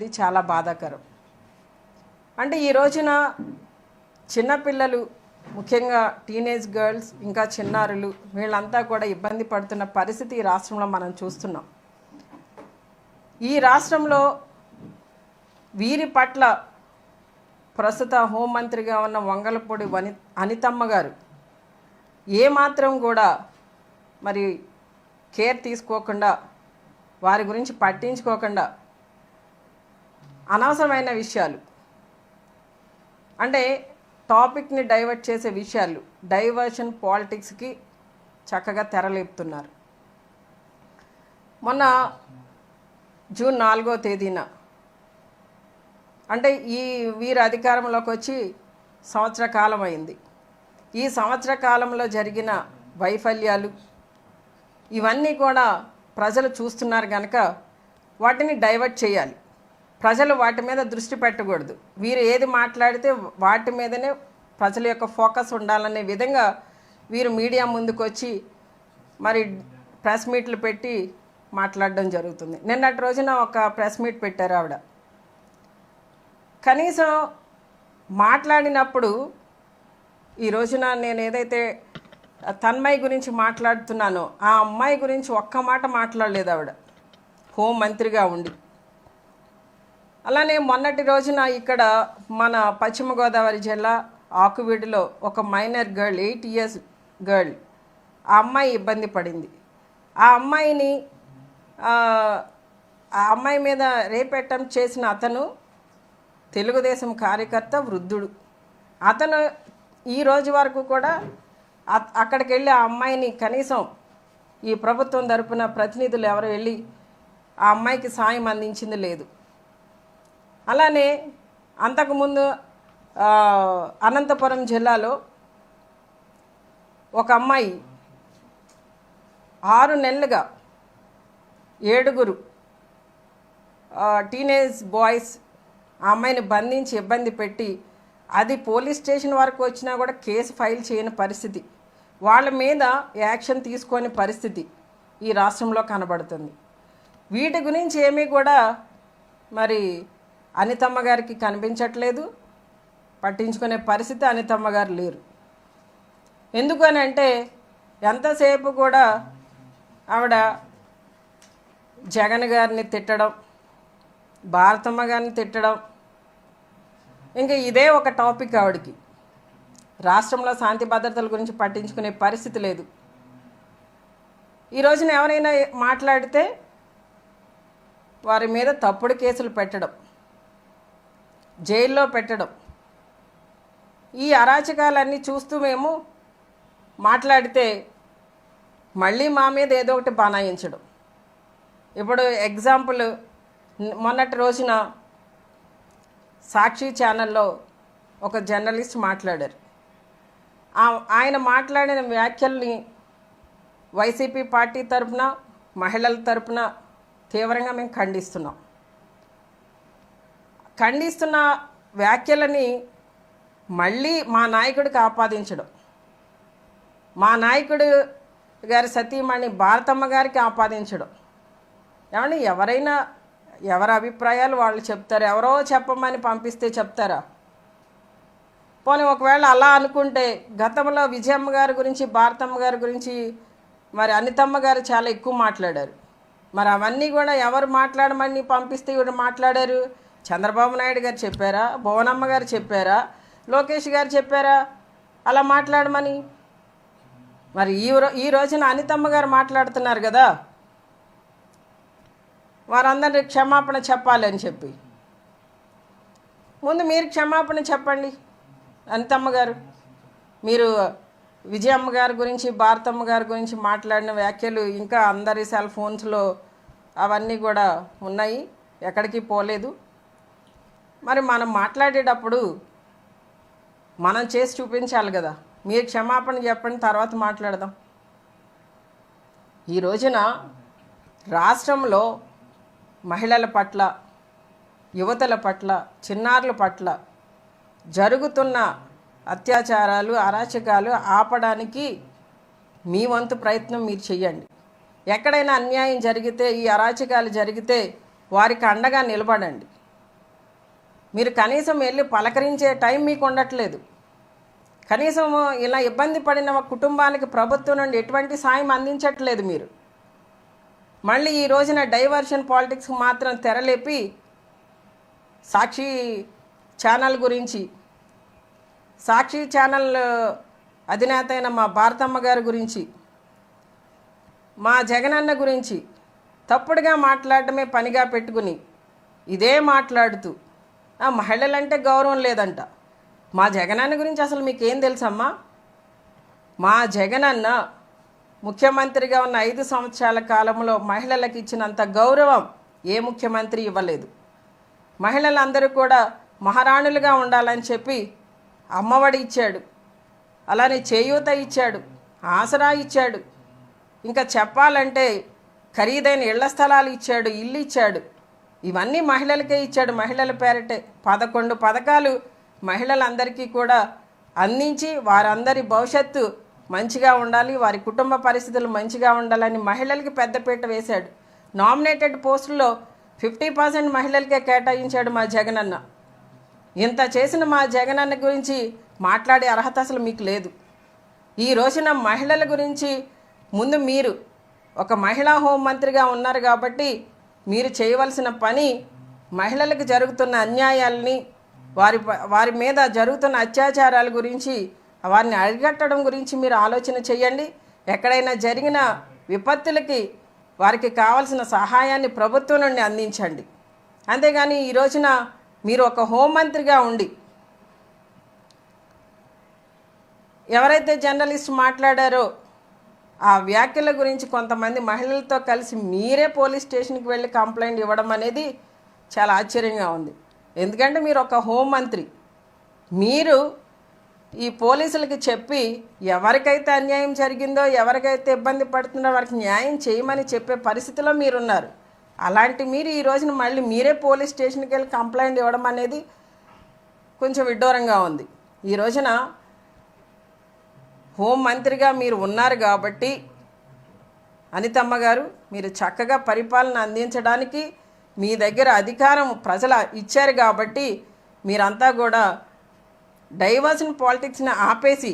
ఇది చాలా బాధాకరం. అంటే ఈ రోజున చిన్నపిల్లలు ముఖ్యంగా టీనేజ్ గర్ల్స్ ఇంకా చిన్నారులు వీళ్ళంతా కూడా ఇబ్బంది పడుతున్న పరిస్థితి ఈ రాష్ట్రంలో మనం చూస్తున్నాం. ఈ రాష్ట్రంలో వీరి పట్ల ప్రస్తుత హోంమంత్రిగా ఉన్న వంగలపూడి వని అనితమ్మ గారు ఏమాత్రం కూడా మరి కేర్ తీసుకోకుండా వారి గురించి పట్టించుకోకుండా అనవసరమైన విషయాలు. అంటే టాపిక్ని డైవర్ట్ చేసే విషయాలు. డైవర్షన్ పాలిటిక్స్కి చక్కగా తెరలేపుతున్నారు. మొన్న జూన్ నాలుగో తేదీన అంటే ఈ వీరు అధికారంలోకి వచ్చి సంవత్సర కాలం అయింది. ఈ సంవత్సర కాలంలో జరిగిన వైఫల్యాలు ఇవన్నీ కూడా ప్రజలు చూస్తున్నారు కనుక వాటిని డైవర్ట్ చేయాలి. ప్రజలు వాటి మీద దృష్టి పెట్టకూడదు. వీరు ఏది మాట్లాడితే వాటి మీదనే ప్రజల యొక్క ఫోకస్ ఉండాలనే విధంగా వీరు మీడియా ముందుకు వచ్చి మరి ప్రెస్ మీట్లు పెట్టి మాట్లాడడం జరుగుతుంది. నిన్నటి రోజున ఒక ప్రెస్ మీట్ పెట్టారు ఆవిడ. కనీసం మాట్లాడినప్పుడు ఈ రోజున నేను ఏదైతే తన్మయ్య గురించి మాట్లాడుతున్నానో ఆ అమ్మాయి గురించి ఒక్క మాట మాట్లాడలేదు ఆవిడ. హోం మంత్రిగా ఉండి. అలానే మొన్నటి రోజున ఇక్కడ మన పశ్చిమ గోదావరి జిల్లా ఆకువీడిలో ఒక minor girl eight years girl ఆ అమ్మాయి ఇబ్బంది పడింది. ఆ అమ్మాయిని ఆ అమ్మాయి మీద రేప్ అటెంప్ట్ చేసిన అతను తెలుగుదేశం కార్యకర్త వృద్ధుడు. అతను ఈ రోజు వరకు కూడా అక్కడికి వెళ్ళి ఆ అమ్మాయిని కనీసం ఈ ప్రభుత్వం తరపున ప్రతినిధులు ఎవరు వెళ్ళి ఆ అమ్మాయికి సాయం అందించింది లేదు. అలానే అంతకుముందు అనంతపురం జిల్లాలో ఒక అమ్మాయి ఆరు నెలలుగా ఏడుగురు టీనేజ్ బాయ్స్ ఆ అమ్మాయిని బంధించి ఇబ్బంది పెట్టి అది పోలీస్ స్టేషన్ వరకు వచ్చినా కూడా కేసు ఫైల్ చేయని పరిస్థితి. వాళ్ళ మీద యాక్షన్ తీసుకోని పరిస్థితి ఈ రాష్ట్రంలో కనబడుతుంది. వీటి గురించి ఏమీ కూడా మరి అనితమ్మ గారికి కనిపించట్లేదు. పట్టించుకునే పరిస్థితి అనితమ్మ గారు లేరు. ఎందుకని అంటే ఎంతసేపు కూడా ఆవిడ జగన్ గారిని తిట్టడం భారతమ్మ గారిని తిట్టడం ఇంకా ఇదే ఒక టాపిక్ ఆవిడకి. రాష్ట్రంలో శాంతి భద్రతల గురించి పట్టించుకునే పరిస్థితి లేదు. ఈ రోజున ఎవరైనా మాట్లాడితే వారి మీద తప్పుడు కేసులు పెట్టడం జైల్లో పెట్టడం. ఈ అరాచకాలన్నీ చూస్తూ మేము మాట్లాడితే మళ్ళీ మా మీద ఏదో ఒకటి బనాయించడం. ఇప్పుడు ఎగ్జాంపుల్ మొన్నటి రోజున సాక్షి ఛానల్లో ఒక జర్నలిస్ట్ మాట్లాడారు. ఆయన మాట్లాడిన వ్యాఖ్యల్ని వైసీపీ పార్టీ తరపున మహిళల తరపున తీవ్రంగా మేము ఖండిస్తున్నాం. ఖండిస్తున్న వ్యాఖ్యలని మళ్ళీ మా నాయకుడికి ఆపాదించడం మా నాయకుడు గారి సతీమణి భారతమ్మ గారికి ఆపాదించడం ఏమండి ఎవరైనా ఎవరి అభిప్రాయాలు వాళ్ళు చెప్తారు ఎవరో చెప్పమని పంపిస్తే చెప్తారా? పోనీ ఒకవేళ అలా అనుకుంటే గతంలో విజయమ్మ గారి గురించి భారతమ్మ గారి గురించి మరి అనితమ్మ గారు చాలా ఎక్కువ మాట్లాడారు. మరి అవన్నీ కూడా ఎవరు మాట్లాడమని పంపిస్తే ఇవి మాట్లాడారు? చంద్రబాబు నాయుడు గారు చెప్పారా? భువనమ్మ గారు చెప్పారా? లోకేష్ గారు చెప్పారా? అలా మాట్లాడమని? మరి ఈ రో ఈ రోజున అనితమ్మ గారు మాట్లాడుతున్నారు కదా? వారందరి క్షమాపణ చెప్పాలి అని చెప్పి. ముందు మీరు క్షమాపణ చెప్పండి అనితమ్మ గారు. మీరు విజయమ్మ గారి గురించి భారతమ్మ గారి గురించి మాట్లాడిన వ్యాఖ్యలు ఇంకా అందరి సెల్ ఫోన్స్లో అవన్నీ కూడా ఉన్నాయి. ఎక్కడికి పోలేదు. మరి మనం మాట్లాడేటప్పుడు మనం చేసి చూపించాలి కదా. మీరు క్షమాపణ చెప్పండి తర్వాత మాట్లాడదాం. ఈ రోజున రాష్ట్రంలో మహిళల పట్ల యువతల పట్ల చిన్నారుల పట్ల జరుగుతున్న అత్యాచారాలు అరాచకాలు ఆపడానికి మీ వంతు ప్రయత్నం మీరు చెయ్యండి. ఎక్కడైనా అన్యాయం జరిగితే ఈ అరాచకాలు జరిగితే వారికి అండగా నిలబడండి. మీరు కనీసం వెళ్ళి పలకరించే టైం మీకు ఉండట్లేదు. కనీసం ఇలా ఇబ్బంది పడిన కుటుంబానికి ప్రభుత్వం నుండి ఎటువంటి సాయం అందించట్లేదు మీరు. మళ్ళీ ఈ రోజున డైవర్షన్ పాలిటిక్స్ మాత్రం తెరలేపి సాక్షి ఛానల్ గురించి సాక్షి ఛానల్ అధినేత అయిన మా భారతమ్మ గారి గురించి మా జగనన్న గురించి తప్పుడుగా మాట్లాడటమే పనిగా పెట్టుకుని ఇదే మాట్లాడుతూ మహిళలంటే గౌరవం లేదంట. మా జగనన్న గురించి అసలు మీకేం తెలుసమ్మా? మా జగనన్న ముఖ్యమంత్రిగా ఉన్న ఐదు సంవత్సరాల కాలంలో మహిళలకు ఇచ్చినంత గౌరవం ఏ ముఖ్యమంత్రి ఇవ్వలేదు. మహిళలందరూ కూడా మహారాణులుగా ఉండాలని చెప్పి అమ్మఒడి ఇచ్చాడు. అలానే చేయూత ఇచ్చాడు. ఆసరా ఇచ్చాడు. ఇంకా చెప్పాలంటే ఖరీదైన ఇళ్ళ స్థలాలు ఇచ్చాడు ఇల్లు ఇచ్చాడు. ఇవన్నీ మహిళలకే ఇచ్చాడు మహిళల పేరటే. పదకొండు పథకాలు మహిళలందరికీ కూడా అందించి వారందరి భవిష్యత్తు మంచిగా ఉండాలి వారి కుటుంబ పరిస్థితులు మంచిగా ఉండాలని మహిళలకి పెద్దపీట వేశాడు. నామినేటెడ్ పోస్టుల్లో ఫిఫ్టీ పర్సెంట్ మహిళలకే కేటాయించాడు మా జగనన్న. ఇంత చేసిన మా జగనన్న గురించి మాట్లాడే అర్హత అసలు మీకు లేదు. ఈ రోజున మహిళల గురించి ముందు మీరు ఒక మహిళా హోంమంత్రిగా ఉన్నారు కాబట్టి మీరు చేయవలసిన పని మహిళలకు జరుగుతున్న అన్యాయాలని వారి వారి మీద జరుగుతున్న అత్యాచారాల గురించి వారిని అరికట్టడం గురించి మీరు ఆలోచన చేయండి. ఎక్కడైనా జరిగిన విపత్తులకి వారికి కావాల్సిన సహాయాన్ని ప్రభుత్వం నుండి అందించండి. అంతేగాని ఈ రోజున మీరు ఒక హోంమంత్రిగా ఉండి ఎవరైతే జర్నలిస్ట్ మాట్లాడారో ఆ వ్యాఖ్యల గురించి కొంతమంది మహిళలతో కలిసి మీరే పోలీస్ స్టేషన్కి వెళ్ళి కంప్లైంట్ ఇవ్వడం అనేది చాలా ఆశ్చర్యంగా ఉంది. ఎందుకంటే మీరు ఒక హోంమంత్రి మీరు ఈ పోలీసులకి చెప్పి ఎవరికైతే అన్యాయం జరిగిందో ఎవరికైతే ఇబ్బంది పడుతుందో వారికి న్యాయం చేయమని చెప్పే పరిస్థితిలో మీరున్నారు. అలాంటి మీరు ఈ రోజున మళ్ళీ మీరే పోలీస్ స్టేషన్కి వెళ్ళి కంప్లైంట్ ఇవ్వడం అనేది కొంచెం విడ్డూరంగా ఉంది. ఈ రోజున హోం మంత్రిగా మీరు ఉన్నారు కాబట్టి అనితమ్మ గారు మీరు చక్కగా పరిపాలన అందించడానికి మీ దగ్గర అధికారం ప్రజల ఇచ్చారు కాబట్టి మీరంతా కూడా డైవర్షన్ పాలిటిక్స్ని ఆపేసి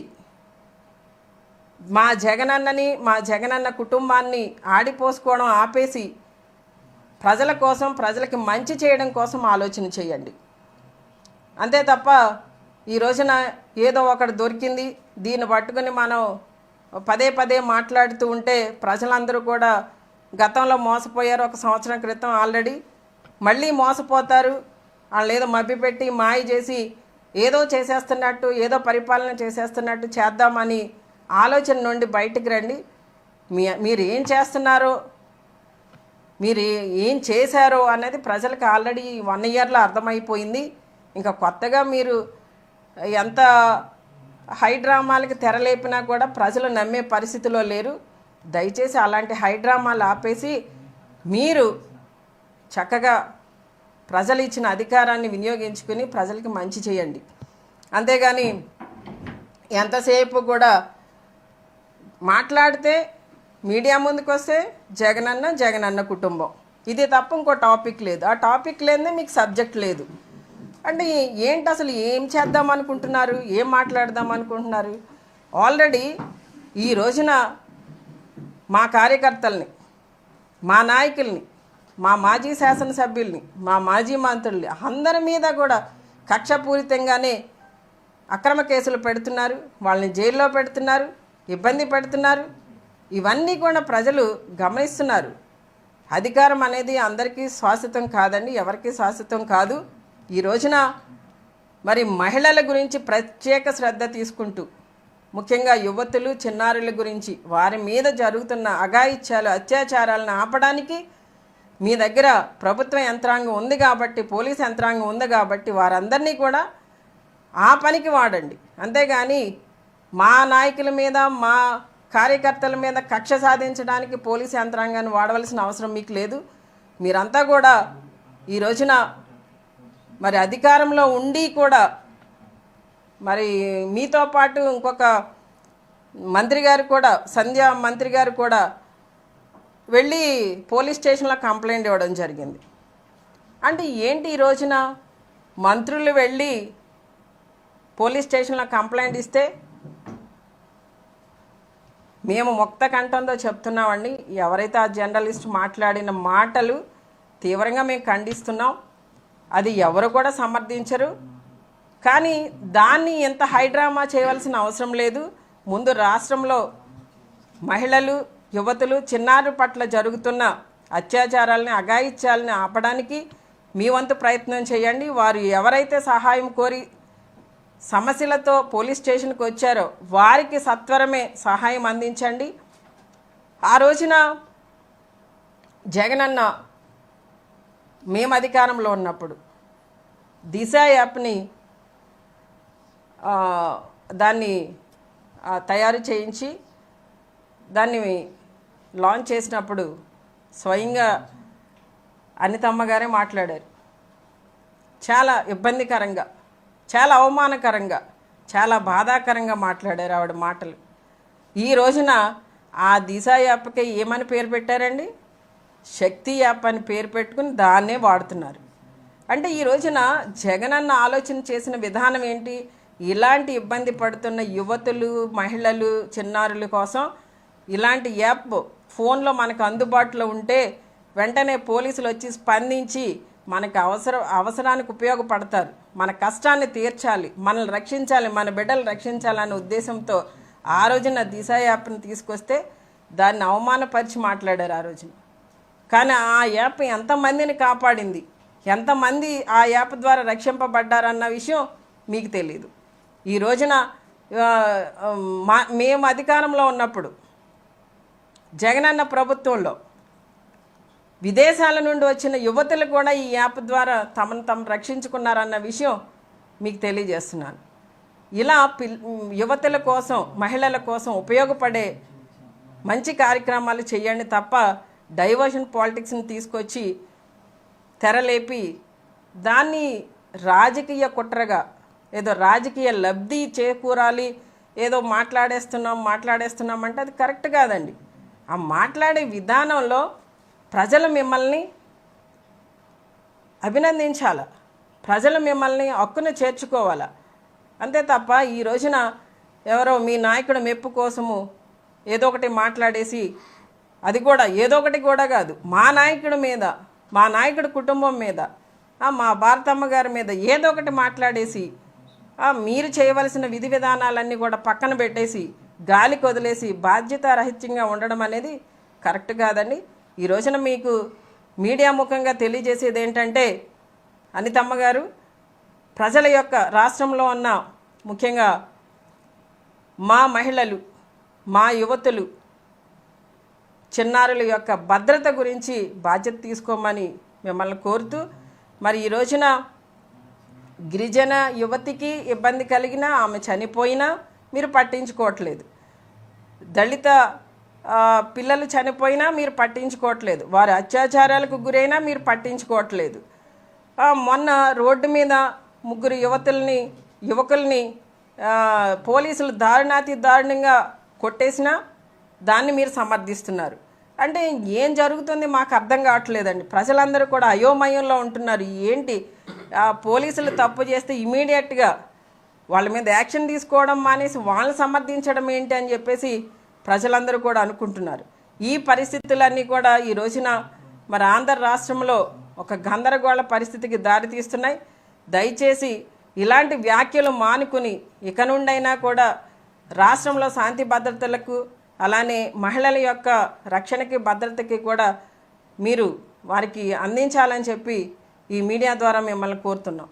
మా జగనన్నని మా జగనన్న కుటుంబాన్ని ఆడిపోసుకోవడం ఆపేసి ప్రజల కోసం ప్రజలకి మంచి చేయడం కోసం ఆలోచన చేయండి. అంతే తప్ప ఈ రోజున ఏదో ఒకటి దొరికింది దీన్ని పట్టుకుని మనం పదే పదే మాట్లాడుతూ ఉంటే ప్రజలందరూ కూడా గతంలో మోసపోయారు ఒక సంవత్సరం క్రితం ఆల్రెడీ. మళ్ళీ మోసపోతారు. వాళ్ళు ఏదో మభ్యపెట్టి మాయ చేసి ఏదో చేసేస్తున్నట్టు ఏదో పరిపాలన చేసేస్తున్నట్టు చేద్దామని ఆలోచన నుండి బయటికి రండి. మీ మీరు ఏం చేస్తున్నారో మీరు ఏం చేశారో అనేది ప్రజలకు ఆల్రెడీ వన్ ఇయర్లో అర్థమైపోయింది. ఇంకా కొత్తగా మీరు ఎంత హైడ్రామాలకి తెరలేపినా కూడా ప్రజలు నమ్మే పరిస్థితిలో లేరు. దయచేసి అలాంటి హైడ్రామాలు ఆపేసి మీరు చక్కగా ప్రజలు ఇచ్చిన అధికారాన్ని వినియోగించుకుని ప్రజలకి మంచి చేయండి. అంతేగాని ఎంతసేపు కూడా మాట్లాడితే మీడియా ముందుకు వస్తే జగనన్న జగనన్న కుటుంబం. ఇది తప్ప ఇంకో టాపిక్ లేదు. ఆ టాపిక్ లేదే మీకు సబ్జెక్ట్ లేదు. అంటే ఏంటి అసలు ఏం చేద్దాం అనుకుంటున్నారు? ఏం మాట్లాడదాం అనుకుంటున్నారు? ఆల్రెడీ ఈ రోజున మా కార్యకర్తల్ని మా నాయకుల్ని మా మాజీ శాసనసభ్యుల్ని మా మాజీ మంత్రుల్ని అందరి మీద కూడా కక్షపూరితంగానే అక్రమ కేసులు పెడుతున్నారు. వాళ్ళని జైల్లో పెడుతున్నారు ఇబ్బంది పెడుతున్నారు. ఇవన్నీ కూడా ప్రజలు గమనిస్తున్నారు. అధికారం అనేది అందరికీ శాశ్వతం కాదండి ఎవరికీ శాశ్వతం కాదు. ఈ రోజున మరి మహిళల గురించి ప్రత్యేక శ్రద్ధ తీసుకుంటూ ముఖ్యంగా యువతులు చిన్నారుల గురించి వారి మీద జరుగుతున్న అఘాయిత్యాలు అత్యాచారాలను ఆపడానికి మీ దగ్గర ప్రభుత్వ యంత్రాంగం ఉంది కాబట్టి పోలీస్ యంత్రాంగం ఉంది కాబట్టి వారందరినీ కూడా ఆ పనికి వాడండి. అంతేగాని మా నాయకుల మీద మా కార్యకర్తల మీద కక్ష సాధించడానికి పోలీస్ యంత్రాంగాన్ని వాడవలసిన అవసరం మీకు లేదు. మీరంతా కూడా ఈ రోజున మరి అధికారంలో ఉండి కూడా మరి మీతో పాటు ఇంకొక మంత్రి గారు కూడా సంధ్య మంత్రి గారు కూడా వెళ్ళి పోలీస్ స్టేషన్లో కంప్లైంట్ ఇవ్వడం జరిగింది. అంటే ఏంటి ఈ రోజున? మంత్రులు వెళ్ళి పోలీస్ స్టేషన్లో కంప్లైంట్ ఇస్తే మేము ముక్త కంఠంతో చెప్తున్నామండి ఎవరైతే ఆ జర్నలిస్ట్ మాట్లాడిన మాటలు తీవ్రంగా మేము ఖండిస్తున్నాం. అది ఎవరు కూడా సమర్థించరు. కానీ దాన్ని ఎంత హైడ్రామా చేయవలసిన అవసరం లేదు. ముందు రాష్ట్రంలో మహిళలు యువతులు చిన్నారు పట్ల జరుగుతున్న అత్యాచారాలని అఘాయిత్యాలని ఆపడానికి మీ వంతు ప్రయత్నం చేయండి. వారు ఎవరైతే సహాయం కోరి సమస్యలతో పోలీస్ స్టేషన్కి వచ్చారో వారికి సత్వరమే సహాయం అందించండి. ఆ రోజున జగనన్న మేము అధికారంలో ఉన్నప్పుడు దిశ యాప్ని దాన్ని తయారు చేయించి దాన్ని లాంచ్ చేసినప్పుడు స్వయంగా అనితమ్మ గారే మాట్లాడారు. చాలా ఇబ్బందికరంగా చాలా అవమానకరంగా చాలా బాధాకరంగా మాట్లాడారు ఆవిడ మాటలు. ఈ రోజున ఆ దిశ యాప్కి ఏమని పేరు పెట్టారండి? శక్తి యాప్ అని పేరు పెట్టుకుని దాన్నే వాడుతున్నారు. అంటే ఈ రోజున జగన్ అన్న ఆలోచన చేసిన విధానం ఏంటి? ఇలాంటి ఇబ్బంది పడుతున్న యువతులు మహిళలు చిన్నారుల కోసం ఇలాంటి యాప్ ఫోన్లో మనకు అందుబాటులో ఉంటే వెంటనే పోలీసులు వచ్చి స్పందించి మనకు అవసరం అవసరానికి ఉపయోగపడతారు. మన కష్టాన్ని తీర్చాలి మనల్ని రక్షించాలి మన బిడ్డలు రక్షించాలనే ఉద్దేశంతో ఆ రోజున దిశ యాప్ని తీసుకొస్తే దాన్ని అవమానపరిచి మాట్లాడారు ఆ రోజున. కానీ ఆ యాప్ ఎంతమందిని కాపాడింది? ఎంతమంది ఆ యాప్ ద్వారా రక్షింపబడ్డారన్న విషయం మీకు తెలియదు ఈ రోజున మా మేము అధికారంలో ఉన్నప్పుడు జగనన్న ప్రభుత్వంలో విదేశాల నుండి వచ్చిన యువతులు కూడా ఈ యాప్ ద్వారా తమను తాము రక్షించుకున్నారన్న విషయం మీకు తెలియజేస్తున్నాను. ఇలా పిల్ యువతుల కోసం మహిళల కోసం ఉపయోగపడే మంచి కార్యక్రమాలు చేయండి తప్ప డైవర్షన్ పాలిటిక్స్ని తీసుకొచ్చి తెరలేపి దాన్ని రాజకీయ కుట్రగా ఏదో రాజకీయ లబ్ధి చేకూరాలి ఏదో మాట్లాడేస్తున్నాం మాట్లాడేస్తున్నాం అంటే అది కరెక్ట్ కాదండి. ఆ మాట్లాడే విధానంలో ప్రజలు మిమ్మల్ని అభినందించాల? ప్రజలు మిమ్మల్ని హక్కును చేర్చుకోవాలా? అంతే తప్ప ఈ రోజున ఎవరో మీ నాయకుడు మెప్పు కోసము ఏదో ఒకటి మాట్లాడేసి అది కూడా ఏదో ఒకటి కూడా కాదు. మా నాయకుడి మీద మా నాయకుడి కుటుంబం మీద మా భారతమ్మ గారి మీద ఏదో ఒకటి మాట్లాడేసి మీరు చేయవలసిన విధి విధానాలన్నీ కూడా పక్కన పెట్టేసి గాలికి వదిలేసి బాధ్యతారహిత్యంగా ఉండడం అనేది కరెక్ట్ కాదండి. ఈ రోజున మీకు మీడియా ముఖంగా తెలియజేసేది ఏంటంటే అనితమ్మ గారు ప్రజల యొక్క రాష్ట్రంలో ఉన్న ముఖ్యంగా మా మహిళలు మా యువతులు చిన్నారుల యొక్క భద్రత గురించి బాధ్యత తీసుకోమని మిమ్మల్ని కోరుతూ మరి ఈ రోజున గిరిజన యువతికి ఇబ్బంది కలిగినా ఆమె చనిపోయినా మీరు పట్టించుకోవట్లేదు. దళిత పిల్లలు చనిపోయినా మీరు పట్టించుకోవట్లేదు. వారి అత్యాచారాలకు గురైనా మీరు పట్టించుకోవట్లేదు. మొన్న రోడ్డు మీద ముగ్గురు యువతుల్ని యువకుల్ని పోలీసులు దారుణాతి దారుణంగా కొట్టేసినా దాన్ని మీరు సమర్థిస్తున్నారు. అంటే ఏం జరుగుతుంది మాకు అర్థం కావట్లేదండి. ప్రజలందరూ కూడా అయోమయంలో ఉంటున్నారు. ఏంటి? ఆ, పోలీసులు తప్పు చేస్తే ఇమీడియట్గా వాళ్ళ మీద యాక్షన్ తీసుకోవడం మానేసి వాళ్ళని సమర్థించడం ఏంటి అని చెప్పేసి ప్రజలందరూ కూడా అనుకుంటున్నారు. ఈ పరిస్థితులన్నీ కూడా ఈ రోజున మరి ఆంధ్ర రాష్ట్రంలో ఒక గందరగోళ పరిస్థితికి దారితీస్తున్నాయి దయచేసి ఇలాంటి వ్యాఖ్యలు మానుకుని ఇక నుండైనా కూడా రాష్ట్రంలో శాంతి భద్రతలకు అలానే మహిళల యొక్క రక్షణకి భద్రతకి కూడా మీరు వారికి అందించాలని చెప్పి ఈ మీడియా ద్వారా మిమ్మల్ని కోరుతున్నాం.